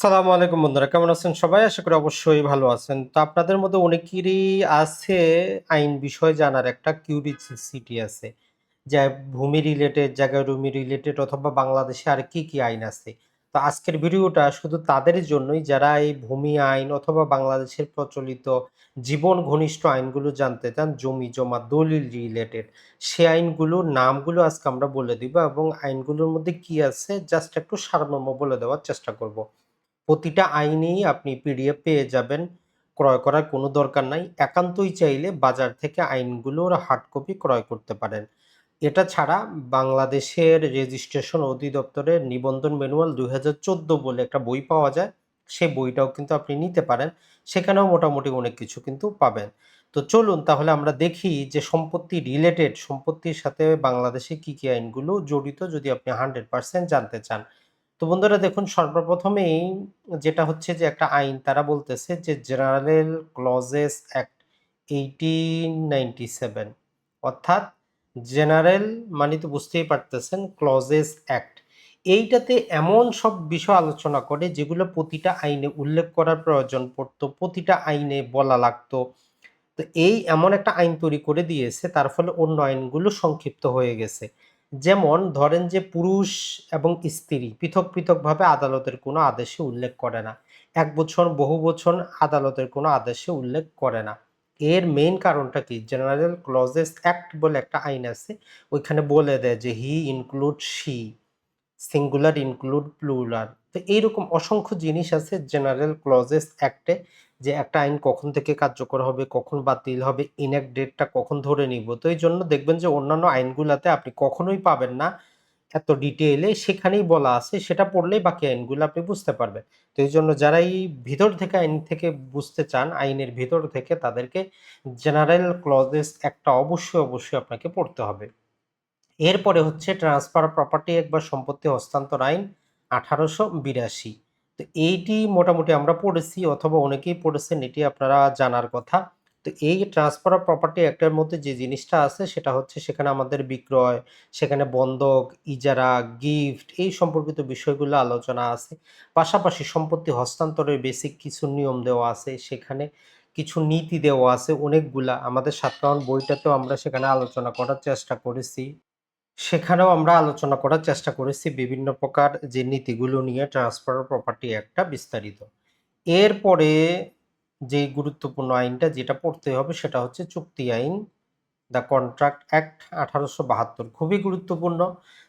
সালামু আলাইকুম বন্ধুরা, কেমন আছেন সবাই? আশা করি অবশ্যই ভালো আছেন। তো আপনাদের মধ্যে অনেকেরই আছে আইন বিষয় জানার একটা কিউরিসিটি আছে, যে ভূমি রিলেটেড জায়গা রুমি রিলেটেড অথবা বাংলাদেশে আর কি কি আইন আছে। তো আজকের ভিডিওটা শুধু তাদের জন্যই, যারা এই ভূমি আইন অথবা বাংলাদেশের প্রচলিত জীবন ঘনিষ্ঠ আইনগুলো জানতে চান, জমি জমা, দলিল রিলেটেড সে আইনগুলোর নামগুলো আজকে আমরা বলে দিব এবং আইনগুলোর মধ্যে কি আছে জাস্ট একটু সারমর্ম বলে দেওয়ার চেষ্টা করব। প্রতিটা আইনেই আপনি পিডিএফ পেয়ে যাবেন। ক্রয় করার কোনো দরকার নাই। একান্তই চাইলে বাজার থেকে আইনগুলোর হার্ড কপি ক্রয় করতে পারেন। এটা ছাড়া বাংলাদেশের রেজিস্ট্রেশন অধিদপ্তরের নিবন্ধন ম্যানুয়াল দুই হাজার চোদ্দ বলে একটা বই পাওয়া যায়। সেই বইটাও কিন্তু আপনি নিতে পারেন। সেখানেও মোটামুটি অনেক কিছু কিন্তু পাবেন। তো চলুন তাহলে আমরা দেখি যে সম্পত্তি রিলেটেড সম্পত্তির সাথে বাংলাদেশে কি কি আইনগুলো জড়িত যদি আপনি হান্ড্রেড পার্সেন্ট জানতে চান। তো বন্ধুরা দেখুন, সর্বপ্রথমেই যেটা হচ্ছে যে একটা আইন, তারা বলতেছে যে general clauses act eighteen ninety seven অর্থাৎ জেনারেল মানে তো বুঝতেই পারতেছেন, ক্লজেস অ্যাক্ট। এইটাতে এমন সব বিষয় আলোচনা করে যেগুলো প্রতিটা আইনে উল্লেখ করার প্রয়োজন পড়তো, প্রতিটা আইনে বলা লাগতো। তো এই এমন একটা আইন তৈরি করে দিয়েছে, তার ফলে অন্য আইনগুলো সংক্ষিপ্ত হয়ে গেছে। যেমন ধরেন যে পুরুষ এবং স্ত্রী পৃথক পৃথকভাবে আদালতের কোনো আদেশে উল্লেখ করে না, এক বছর, বহু বছর আদালতের কোনো আদেশে উল্লেখ করে না। এর মেইন কারণটা কি? জেনারেল ক্লজেস অ্যাক্ট বলে একটা আইন আছে, ওইখানে বলে দেয় যে he include she singular include plural তো এইরকম অসংখ্য জিনিস আছে জেনারেল ক্লজেস অ্যাক্টে যে একটা আইন কখন থেকে কার্যকর হবে, কখন বাতিল হবে ইনঅ্যাক্ট ডেটটা কখন ধরে নিব? তো এই জন্য দেখবেন যে অন্যান্য আইনগুলোতে আপনি কখনোই পাবেন না। এত ডিটেইলে সেখানেই বলা আছে, সেটা পড়লেই বাকি আইনগুলো আপনি বুঝতে পারবেন। তো এই জন্য যারা এই ভিতর থেকে আইন থেকে বুঝতে চান, আইনের ভিতর থেকে তাদেরকে জেনারেল ক্লজেস একটা অবশ্যই অবশ্যই আপনাকে পড়তে হবে। এরপরে হচ্ছে ট্রান্সফার প্রপার্টি একবার সম্পত্তি হস্তান্তর আইন আঠারোশো বিরাশি। তো এইটি মোটামুটি আমরা পড়েছি অথবা অনেকেই পড়েছেন, এটি আপনারা জানার কথা। তো এই ট্রান্সফার অফ প্রপার্টি একটার মধ্যে যে জিনিসটা আছে, সেটা হচ্ছে সেখানে আমাদের বিক্রয়, সেখানে বন্ধক, ইজারা গিফট এই সম্পর্কিত বিষয়গুলো আলোচনা আছে। পাশাপাশি সম্পত্তি হস্তান্তরের বেসিক কিছু নিয়ম দেওয়া আছে, সেখানে কিছু নীতি দেওয়া আছে, অনেকগুলা। আমাদের সাতকাউন বইটাতেও আমরা সেখানে আলোচনা করার চেষ্টা করেছি। সেখানেও আমরা আলোচনা করার চেষ্টা করেছি বিভিন্ন প্রকার যে নীতিগুলো নিয়ে ট্রান্সফার প্রপার্টি একটা বিস্তারিত। এরপরে যে গুরুত্বপূর্ণ আইনটা যেটা পড়তে হবে সেটা হচ্ছে চুক্তি আইন দ্য কন্ট্রাক্ট অ্যাক্ট আঠারোশো বাহাত্তর। খুবই গুরুত্বপূর্ণ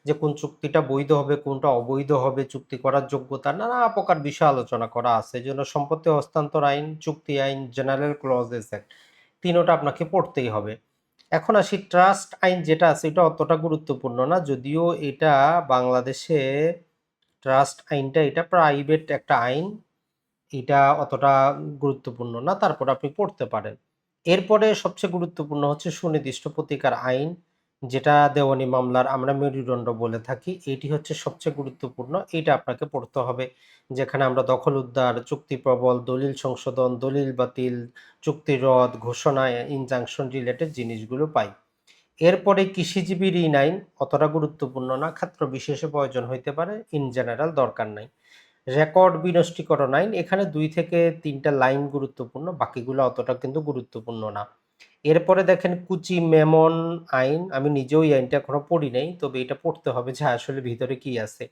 যে কোন চুক্তিটা বৈধ হবে, কোনটা অবৈধ হবে, চুক্তি করার যোগ্যতা, নানা প্রকার বিষয় আলোচনা করা আছে। জন্য সম্পত্তি হস্তান্তর আইন, চুক্তি আইন জেনারেল ক্লজেস অ্যাক্ট তিনোটা আপনাকে পড়তেই হবে। এখন আসি ট্রাস্ট আইন যেটা আছে, এটা অতটা গুরুত্বপূর্ণ না। যদিও এটা বাংলাদেশে ট্রাস্ট আইনটা, এটা প্রাইভেট একটা আইন, এটা অতটা গুরুত্বপূর্ণ না, তারপর আপনি পড়তে পারেন। এরপরে সবচেয়ে গুরুত্বপূর্ণ হচ্ছে সুনির্দিষ্ট প্রতিকার আইন। যেটা দেওয়ানি মামলার আমরা মেরুদণ্ড বলে থাকি, এটি হচ্ছে সবচেয়ে গুরুত্বপূর্ণ এটা আপনাকে পড়তে হবে। যেখানে আমরা দখল, উদ্ধার, চুক্তি প্রবল, দলিল সংশোধন, দলিল বাতিল, চুক্তি রদ, ঘোষণা ইনজাংশন রিলেটেড জিনিসগুলো পাই। এরপরে কৃষিজীবী ঋণ আইন, অতটা গুরুত্বপূর্ণ না, ক্ষেত্র বিশেষে প্রয়োজন হইতে পারে ইন জেনারেল দরকার নাই। রেকর্ড বিনষ্টীকরণ আইন, এখানে দুই থেকে তিনটা লাইন গুরুত্বপূর্ণ, বাকিগুলো অতটা কিন্তু গুরুত্বপূর্ণ না। এরপরে দেখেন কুচি, মেমন, আইন, আমি নিজেও এই আইনটা এখনও পড়ি নাই, তবে এটা পড়তে হবে যে আসলে ভিতরে কি আছে।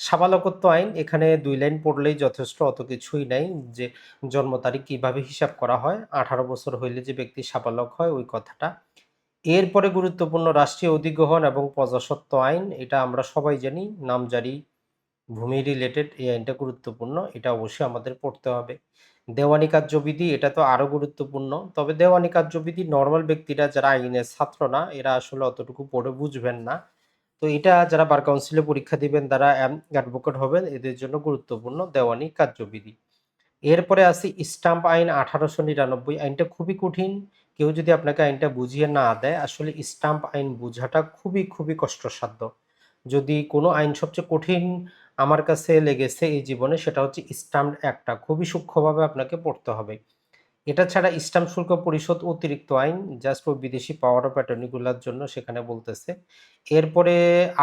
সাবালকত্ব আইন, এখানে দুই লাইন পড়লেই যথেষ্ট অত কিছুই নাই যে জন্ম তারিখ কীভাবে হিসাব করা হয়, আঠারো বছর হইলে যে ব্যক্তি সাবালক হয় ওই কথাটা। এরপরে গুরুত্বপূর্ণ রাষ্ট্রীয় অধিগ্রহণ এবং প্রজাসত্ব আইন, এটা আমরা সবাই জানি, নামজারি ভূমি রিলেটেড এই আইনটা গুরুত্বপূর্ণ, এটা অবশ্যই আমাদের পড়তে হবে। দেওয়ানি কার্যবিধি, এটা তো আরও গুরুত্বপূর্ণ। তবে দেওয়ানি কার্যবিধি নর্মাল ব্যক্তিরা যারা আইনের ছাত্র না, এরা আসলে অতটুকু পড়ে বুঝবেন না। তো এটা যারা বার কাউন্সিলে পরীক্ষা দিবেন, তারা অ্যাডভোকেট হবেন, এদের জন্য গুরুত্বপূর্ণ দেওয়ানি কার্যবিধি। এরপরে আসি স্টাম্প আইন আঠারোশো নিরানব্বই, আইনটা খুবই কঠিন। কেউ যদি আপনাকে আইনটা বুঝিয়ে না দেয়, আসলে স্টাম্প আইন বোঝাটা খুবই খুবই কষ্টসাধ্য। যদি কোনো আইন সবচেয়ে কঠিন আমার কাছে লেগেছে এই জীবনে, সেটা হচ্ছে স্টাম্প একটা খুবই সূক্ষ্মভাবে আপনাকে পড়তে হবে। এটা ছাড়া স্ট্যাম্প শুল্ক পরিষদ অতিরিক্ত আইন জাস্ট ওই বিদেশি পাওয়ার অফ অ্যাটর্নিগুলোর জন্য সেখানে বলতেছে। এরপরে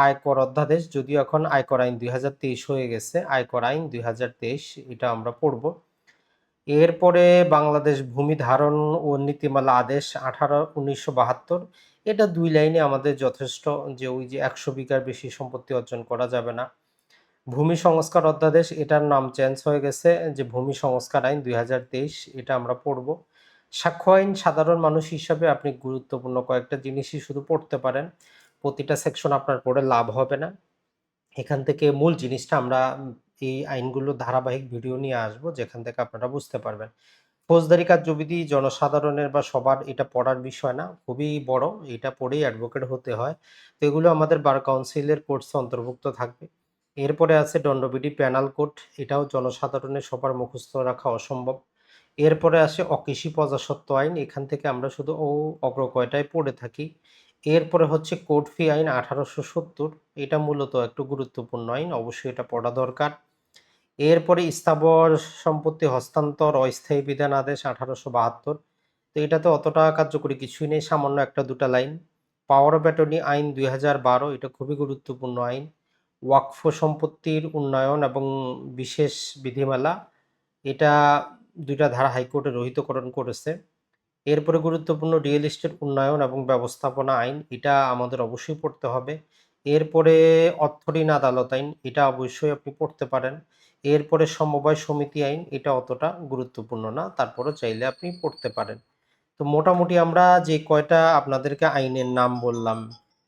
আয়কর অধ্যাদেশ, যদিও এখন আয়কর আইন দুই হাজার তেইশ হয়ে গেছে, আয়কর আইন দুই হাজার তেইশ, এটা আমরা পড়ব। এরপরে বাংলাদেশ ভূমি ধারণ ও নীতিমালা আদেশ আঠারো, উনিশশো বাহাত্তর। এটা দুই লাইনে আমাদের যথেষ্ট যে ওই যে একশো বিঘার বেশি সম্পত্তি অর্জন করা যাবে না। ভূমি সংস্কার অধ্যাদেশ, এটার নাম চেঞ্জ হয়ে গেছে যে ভূমি সংস্কার আইন দুই হাজার তেইশ, এটা আমরা পড়ব। সাক্ষ্য আইন সাধারণ মানুষ হিসাবে আপনি গুরুত্বপূর্ণ কয়েকটা জিনিসই শুধু পড়তে পারেন। প্রতিটা সেকশন আপনার পড়ে লাভ হবে না। এখান থেকে মূল জিনিসটা আমরা এই আইনগুলো ধারাবাহিক ভিডিও নিয়ে আসব, যেখান থেকে আপনারা বুঝতে পারবেন। ফৌজদারি কার্যবিধি জনসাধারণের বা সবার এটা পড়ার বিষয় না, খুবই বড়, এটা পড়েই অ্যাডভোকেট হতে হয়। তো এগুলো আমাদের বার কাউন্সিলের কোর্সে অন্তর্ভুক্ত থাকবে। এরপরে আছে দণ্ডবিধি প্যানাল কোড এটাও জনসাধারণের সবার মুখস্থ রাখা অসম্ভব। এরপরে আসে অকৃষি প্রজাসত্ব আইন, এখান থেকে আমরা শুধু ও অগ্র কয়টায় পড়ে থাকি। এরপরে হচ্ছে কোর্ট ফি আইন আঠারোশো সত্তর, এটা মূলত একটু গুরুত্বপূর্ণ আইন, অবশ্যই এটা পড়া দরকার। এরপরে স্থাবর সম্পত্তি হস্তান্তর, অস্থায়ী বিধান আদেশ আঠারোশো বাহাত্তর। তো এটাতে অতটা কার্যকরী কিছুই নেই, সামান্য একটা দুটা লাইন। পাওয়ার অফ আইন দুই হাজার বারো, এটা খুবই গুরুত্বপূর্ণ আইন। ওয়াকফ সম্পত্তির উন্নয়ন এবং বিশেষ বিধিমালা, এটা দুইটা ধারা হাইকোর্টে রহিতকরণ করেছে। এরপরে গুরুত্বপূর্ণ রিয়েল এস্টেট উন্নয়ন এবং ব্যবস্থাপনা আইন, এটা আমাদের অবশ্যই পড়তে হবে। এরপরে অর্থঋণ আদালত আইন, এটা অবশ্যই আপনি পড়তে পারেন। এরপরে সমবায় সমিতি আইন, এটা অতটা গুরুত্বপূর্ণ না তারপরে চাইলে আপনি পড়তে পারেন। তো মোটামুটি আমরা যে কয়টা আপনাদেরকে আইনের নাম বললাম,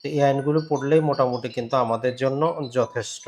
তো এই আইনগুলো পড়লেই মোটামুটি কিন্তু আমাদের জন্য যথেষ্ট।